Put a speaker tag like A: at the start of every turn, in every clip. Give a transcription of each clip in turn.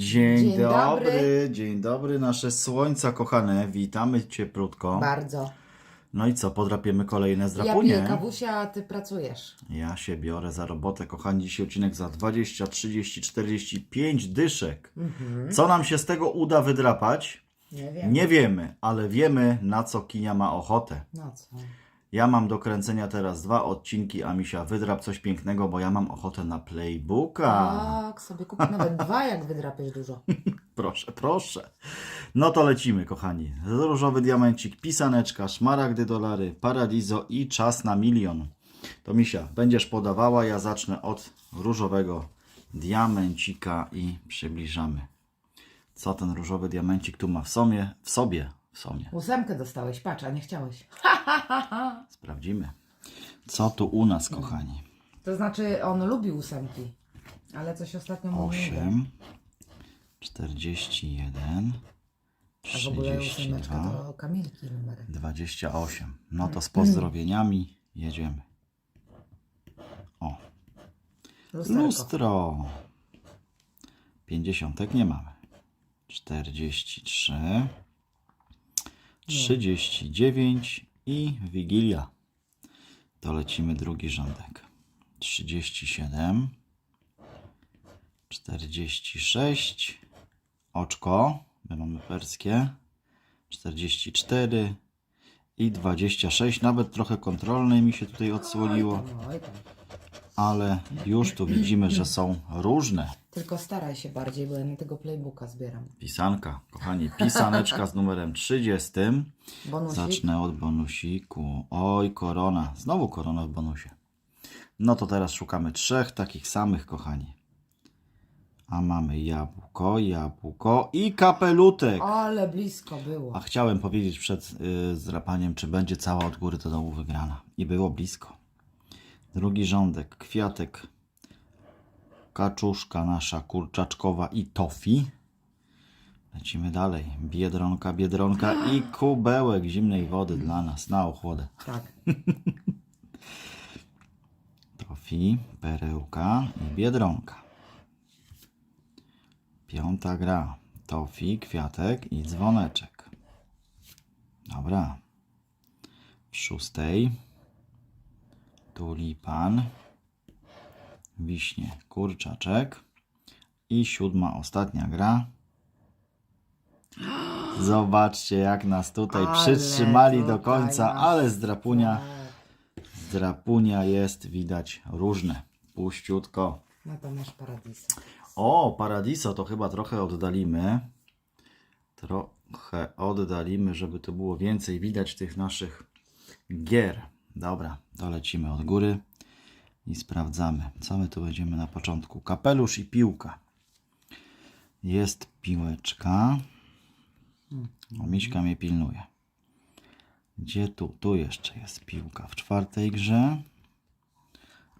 A: Dzień,
B: Dzień
A: dobry.
B: dobry.
A: dzień dobry nasze słońca kochane, witamy cieplutko.
B: Bardzo.
A: No i co, podrapiemy kolejne
B: Ja
A: zdrapunie?
B: piję kawusia, a ty pracujesz.
A: Ja się biorę za robotę, kochani, dzisiaj odcinek za 20, 30, 45 dyszek.
B: Mhm.
A: Co nam się z tego uda wydrapać?
B: Nie wiem.
A: Nie wiemy, ale wiemy na co Kinia ma ochotę.
B: No co?
A: Ja mam do kręcenia teraz dwa odcinki, a Misia wydrap coś pięknego, bo ja mam ochotę na playbooka.
B: Tak, sobie kup nawet dwa, jak wydrapiesz dużo.
A: Proszę, proszę. No to lecimy, kochani. Różowy diamencik, pisaneczka, szmaragdy dolary, paradizo i czas na milion. To Misia, będziesz podawała, ja zacznę od różowego diamencika i przybliżamy. Co ten różowy diamencik tu ma w? W sobie, w sobie.
B: Ósemkę dostałeś, patrz, a nie chciałeś.
A: Sprawdzimy. Co tu u nas, kochani?
B: To znaczy, on lubi ósemki. Ale coś ostatnio mu nie da.
A: 8, 41,
B: A w ogóle ósemeczka
A: 32.
B: to Kamilki numerek.
A: 28. No to z pozdrowieniami jedziemy. O,
B: Lusterko.
A: lustro. 50 nie mamy. 43, 39 i Wigilia. To lecimy drugi rządek. 37, 46, oczko, my mamy perskie, 44 i 26. Nawet trochę kontrolne mi się tutaj odsłoniło, ale już tu widzimy, że są różne.
B: Tylko staraj się bardziej, bo ja na tego playbooka zbieram.
A: Pisanka, kochani, pisaneczka z numerem 30.
B: Bonusik.
A: Zacznę od bonusiku. Oj, korona. Znowu korona w bonusie. No to teraz szukamy trzech takich samych, kochani. A mamy jabłko, jabłko i kapelutek.
B: Ale blisko było.
A: A chciałem powiedzieć przed y, zdrapaniem, czy będzie cała od góry do dołu wygrana. I było blisko. Drugi rządek, kwiatek, kaczuszka nasza kurczaczkowa i tofi. Lecimy dalej. Biedronka, biedronka i kubełek zimnej wody dla nas na ochłodę.
B: Tak.
A: Tofi, perełka i biedronka. Piąta gra. Tofi, kwiatek i dzwoneczek. Dobra. W szóstej tulipan, wiśnie, kurczaczek i siódma, ostatnia gra. Zobaczcie, jak nas tutaj
B: Ale
A: przytrzymali do końca, ale zdrapunia,
B: Tak.
A: zdrapunia jest widać różne. Puściutko.
B: No to masz paradis.
A: O, Paradiso to chyba trochę oddalimy. Trochę oddalimy, żeby to było więcej widać tych naszych gier. Dobra, to lecimy od góry i sprawdzamy, co my tu będziemy na początku. Kapelusz i piłka. Jest piłeczka. O, Miśka mnie pilnuje. Gdzie tu? Tu jeszcze jest piłka w czwartej grze.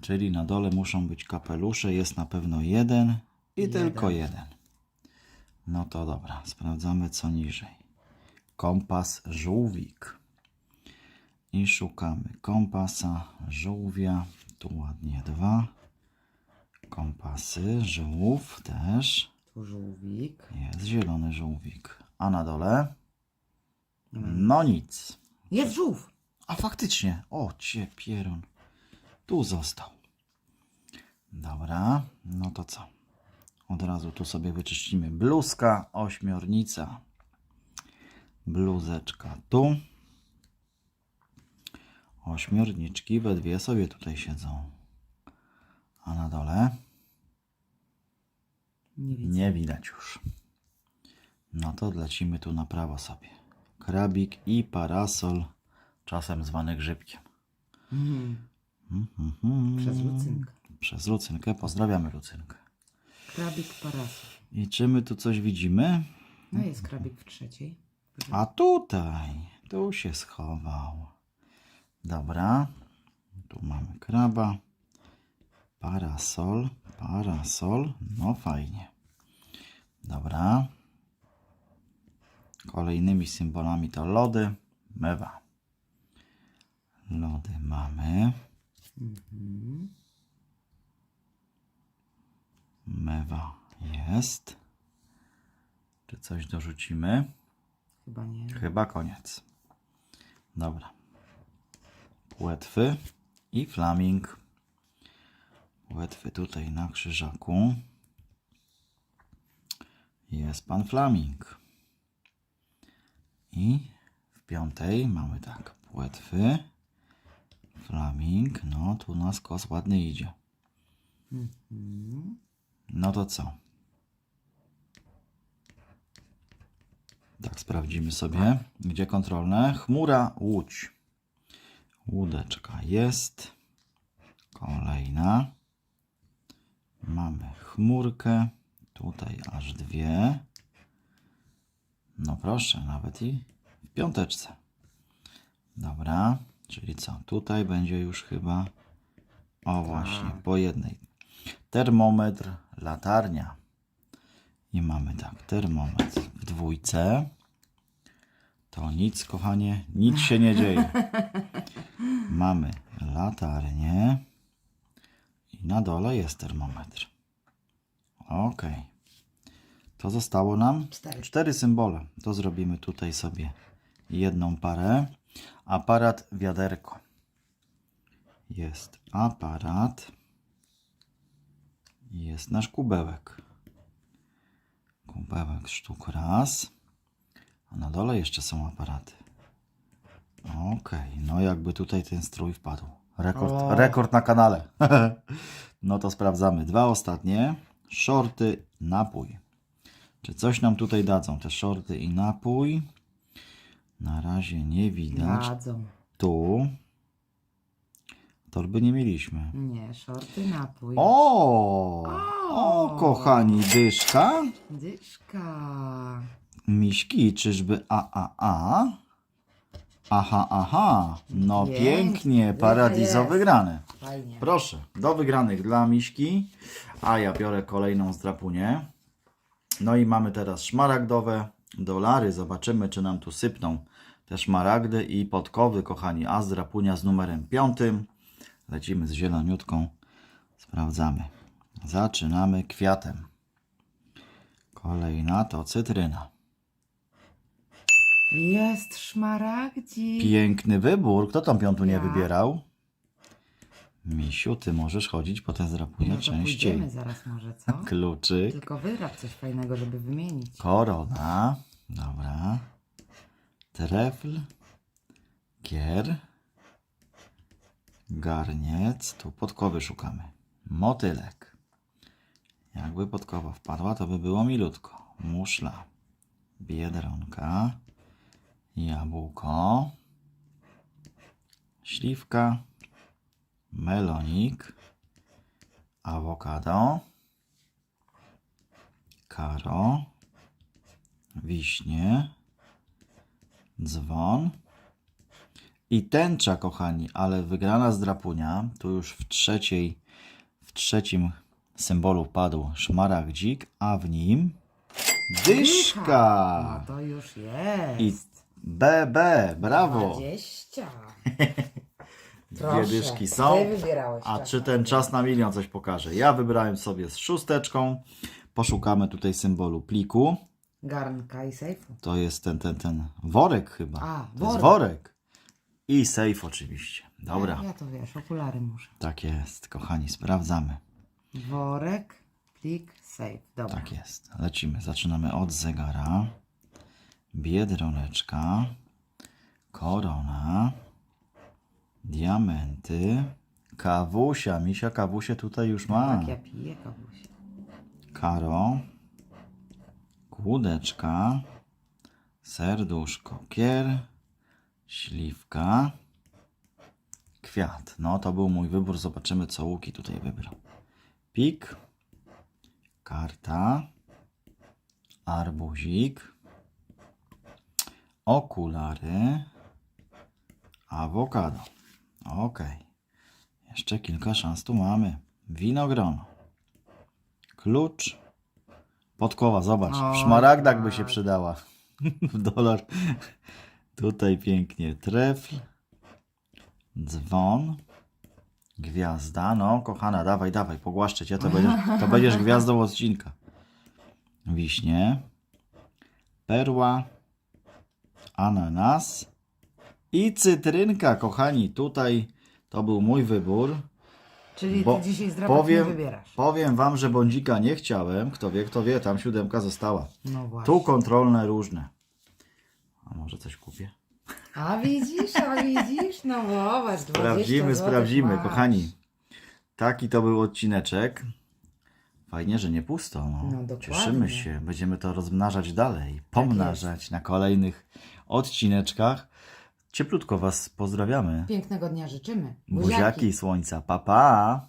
A: Czyli na dole muszą być kapelusze. Jest na pewno jeden i tylko jeden. No to dobra, sprawdzamy co niżej. Kompas żółwik. I szukamy kompasa żółwia. Tu ładnie dwa. Kompasy żółw też.
B: Tu żółwik.
A: Jest zielony żółwik. A na dole? No nic.
B: Jest żółw.
A: A faktycznie, o cię pierun. Tu został. Dobra, no to co? Od razu tu sobie wyczyścimy bluzka, ośmiornica. Bluzeczka tu. Ośmiorniczki we dwie sobie tutaj siedzą. A na dole
B: Nie
A: nie widać już. No to lecimy tu na prawo sobie. Krabik i parasol, czasem zwany grzybkiem.
B: Mhm.
A: Mhm.
B: Przez Lucynkę.
A: Przez Lucynkę. Pozdrawiamy Lucynkę.
B: Krabik parasol.
A: I czy my tu coś widzimy?
B: No jest krabik w trzeciej.
A: A tutaj, tu się schował. Dobra, tu mamy kraba. Parasol, parasol, no fajnie. Dobra. Kolejnymi symbolami to lody, mewa. Lody mamy. Mewa jest. Czy coś dorzucimy?
B: Chyba nie.
A: Chyba koniec. Dobra. Płetwy i flaming. Płetwy tutaj na krzyżaku. Jest pan flaming. I w piątej mamy tak. Płetwy. Flaming. No tu nas kos ładnie idzie. No to co? Tak, sprawdzimy sobie, gdzie kontrolne. Chmura, łódź. Łódeczka jest. Kolejna. Mamy chmurkę. Tutaj aż dwie. No proszę, nawet i w piąteczce. Dobra, czyli co? Tutaj będzie już chyba. O, właśnie, po jednej. Termometr, latarnia. I mamy tak, termometr w dwójce. To nic, kochanie, nic się nie dzieje. Mamy latarnię. I na dole jest termometr. Ok. To zostało nam
B: Cztery.
A: cztery symbole. To zrobimy tutaj sobie jedną parę. Aparat, wiaderko. Jest aparat. I Jest nasz kubełek. Kubełek sztuk raz. A na dole jeszcze są aparaty. Okej, no jakby tutaj ten strój wpadł. Rekord,
B: O.
A: rekord na kanale. no to sprawdzamy. Dwa ostatnie. Shorty, napój. Czy coś nam tutaj dadzą? Te shorty i napój. Na razie nie widać.
B: Dadzą.
A: Tu. Torby nie mieliśmy.
B: Nie, shorty, napój.
A: O! O, kochani, dyszka.
B: Dyszka.
A: Miśki, czyżby a, a, a? Aha, aha. No
B: Pięknie,
A: pięknie, paradizo wygrane.
B: Fajnie.
A: Proszę, do wygranych dla Miśki, a ja biorę kolejną zdrapunię. No i mamy teraz szmaragdowe dolary. Zobaczymy, czy nam tu sypną te szmaragdy i podkowy, kochani. A zdrapunia z numerem piątym. Lecimy z zieloniutką. Sprawdzamy. Zaczynamy kwiatem. Kolejna to cytryna.
B: Jest szmaragdzik.
A: Piękny wybór. Kto tą piątu nie
B: Ja.
A: wybierał? Misiu, ty możesz chodzić po te zdrapunie
B: No to
A: częściej.
B: pójdziemy zaraz może, co?
A: Kluczyk.
B: Tylko wyrab coś fajnego, żeby wymienić.
A: Korona. Dobra. Trefl. Gier. Garniec. Tu podkowy szukamy. Motylek. Jakby podkowa wpadła, to by było milutko. Muszla. Biedronka. Jabłko. Śliwka. Melonik. Awokado. Karo wiśnie, dzwon i tęcza, kochani, ale wygrana z drapunia, tu już w trzeciej, w trzecim symbolu padł szmaragdzik, a w nim
B: No
A: dyszka
B: to już jest.
A: i BB, brawo,
B: 20.
A: dwie dyszki są,
B: Ty wybierałeś.
A: a
B: czas
A: czy
B: na
A: ten czas na milion coś pokaże? Ja wybrałem sobie z szósteczką, poszukamy tutaj symbolu pliku,
B: Garnka i sejfu.
A: To jest ten, ten, ten worek chyba.
B: A,
A: to jest
B: worek.
A: worek. I safe oczywiście. Dobra.
B: Ja to wiesz, okulary muszę.
A: Tak jest, kochani, sprawdzamy.
B: Worek, plik, safe. Dobra.
A: Tak jest. Lecimy. Zaczynamy od zegara. Biedroneczka. Korona. Diamenty. Kawusia. Misia kawusie tutaj już ma.
B: Tak, ja piję.
A: Karo. Kłódeczka. Serduszko. Kier. Śliwka. Kwiat. No to był mój wybór. Zobaczymy co Łuki tutaj wybrał. Pik. Karta. Arbuzik. Okulary. Awokado. Ok. Jeszcze kilka szans tu mamy. Winogrono. Klucz. Podkowa, zobacz. W szmaragdach by
B: tak.
A: się przydała. W dolar. Tutaj pięknie. Trefl. Dzwon. Gwiazda. No, kochana, dawaj, dawaj, pogłaszczę cię. To będziesz, to będziesz gwiazdą odcinka. Wiśnie. perła, ananas i cytrynka, kochani. Tutaj to był mój wybór.
B: Czyli
A: Bo
B: ty dzisiaj nie
A: powiem,
B: wybierasz.
A: powiem wam, że bądzika nie chciałem. Kto wie, kto wie, tam siódemka została.
B: No właśnie.
A: Tu kontrolne różne. A może coś kupię?
B: A widzisz, a widzisz? No zobacz, 20
A: Sprawdzimy, sprawdzimy,
B: masz.
A: kochani. Taki to był odcineczek. Fajnie, że nie pusto. No.
B: No, dokładnie.
A: Cieszymy się. Będziemy to rozmnażać dalej, pomnażać na kolejnych odcineczkach. Cieplutko Was pozdrawiamy.
B: Pięknego dnia życzymy.
A: Buziaki słońca. Pa, pa!